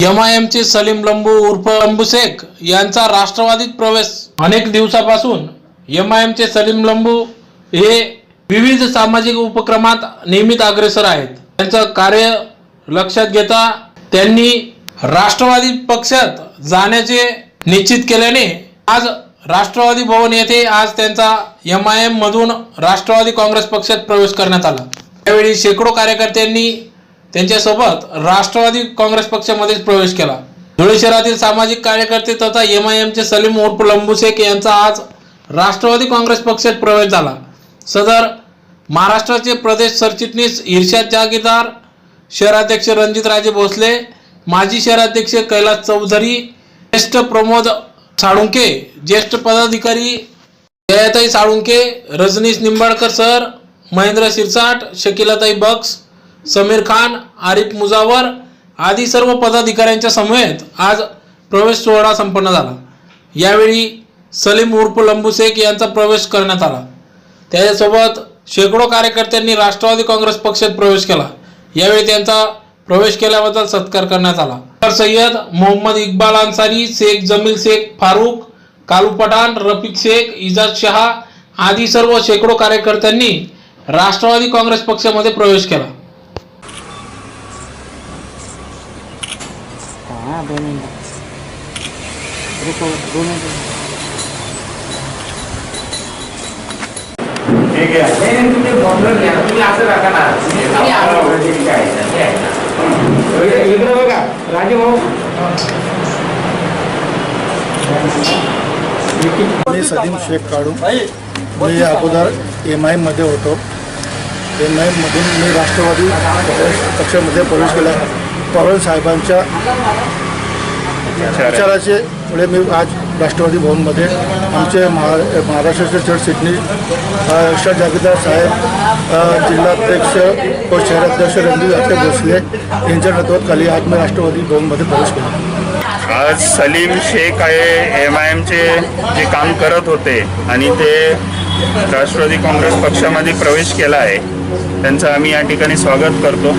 एमआयएमचे आय एमचे सलीम लंबू उर्फ लंबू शेख यांचा राष्ट्रवादीत प्रवेश. अनेक दिवसापासून एमआयएमचे आय एमचे सलीम लंबू हे विविध सामाजिक उपक्रमात नियमित अग्रेसर आहेत. त्यांचं कार्य लक्षात घेता त्यांनी राष्ट्रवादी पक्षात जाण्याचे निश्चित केल्याने आज राष्ट्रवादी भवन येथे आज त्यांचा एम आय एम मधून राष्ट्रवादी काँग्रेस पक्षात प्रवेश करण्यात आला. त्यावेळी शेकडो कार्यकर्त्यांनी त्यांच्यासोबत राष्ट्रवादी काँग्रेस पक्षामध्ये प्रवेश केला. धुळे शहरातील सामाजिक कार्यकर्ते तथा एम आय एमचे सलीम उर्फ लंबू शेख यांचा आज राष्ट्रवादी काँग्रेस पक्षात प्रवेश झाला. सदर महाराष्ट्राचे प्रदेश सरचिटणीस इर्षाद जहागीरदार शहराध्यक्ष रणजितराजे भोसले माजी शहराध्यक्ष कैलास चौधरी ज्येष्ठ प्रमोद साळुंके ज्येष्ठ पदाधिकारी जयाताई साळुंके रजनीश निंबाळकर सर महेंद्र शिरसाट शकिलाताई बक्स समीर खान आरिफ मुजावर आदी सर्व पदाधिकाऱ्यांच्या समवेत आज प्रवेश सोहळा संपन्न झाला. यावेळी सलीम उर्फ लंबू शेख यांचा प्रवेश करण्यात आला. त्याच्यासोबत शेकडो कार्यकर्त्यांनी राष्ट्रवादी काँग्रेस पक्षात प्रवेश केला. यावेळी त्यांचा प्रवेश केल्याबद्दल सत्कार करण्यात आला. तर सय्यद मोहम्मद इक्बाल अन्सारी शेख जमील शेख फारूक कालू पठाण रफिक शेख इजाज शहा आदी सर्व शेकडो कार्यकर्त्यांनी राष्ट्रवादी काँग्रेस पक्षामध्ये प्रवेश केला. हां दोन हे आहे ना. इकडे बघा राजभाऊ मी सलीम शेख काढू मी अगोदर एम आयमध्ये होतो एम आय मधून मी राष्ट्रवादी पक्षामध्ये प्रवेश केला पवार साहेबांच्या विचाराचे पुढे मी आज राष्ट्रवादी भवनमध्ये आमचे महा महाराष्ट्राचे सरचिटणीस यशवंत जागीरदार साहेब जिल्हाध्यक्ष व शहराध्यक्ष रणजित आटे भोसले यांच्या नेतृत्वाखाली आज मी राष्ट्रवादी भवनमध्ये प्रवेश केला. आज सलीम शेख आहे एम आय एमचे जे काम करत होते आणि ते राष्ट्रवादी काँग्रेस पक्षामध्ये प्रवेश केला आहे. त्यांचं आम्ही या ठिकाणी स्वागत करतो.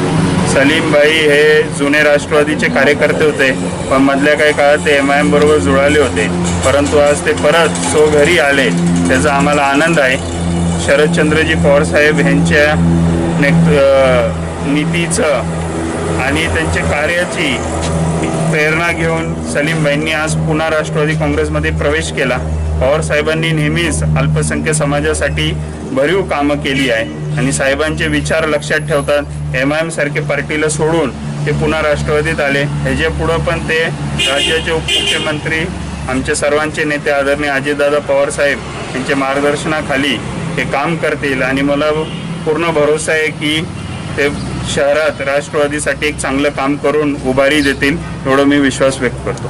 सलीम भाई हे जुने राष्ट्रवादीचे कार्यकर्ते होते. पण मधल्या काही काळात ते एम आय एम बरोबर जुळाले होते. परंतु आज ते परत सो घरी आले. त्याचा आम्हाला आनंद आहे. शरदचंद्रजी पवारसाहेब यांच्या नेत नीतीचं आणि त्यांच्या कार्याची प्रेरणा घेऊन सलीम भाईंनी आज पुन्हा राष्ट्रवादी काँग्रेसमध्ये प्रवेश केला. पवार साहेबांनी नेहमीच अल्पसंख्य समाजासाठी भरीव कामं केली आहे. आणि साहेबांचे विचार लक्षात ठेवतात. एम आय एम सारखे पार्टीला सोडून ते पुन्हा राष्ट्रवादीत आले. ह्याच्या पुढं पण ते राज्याचे उपमुख्यमंत्री आमचे सर्वांचे नेते आदरणीय अजितदादा पवार साहेब यांच्या मार्गदर्शनाखाली हे काम करतील. आणि मला पूर्ण भरोसा आहे की ते शहरात राष्ट्रवादीसाठी एक चांगलं काम करून उभारी देतील एवढं मी विश्वास व्यक्त करतो.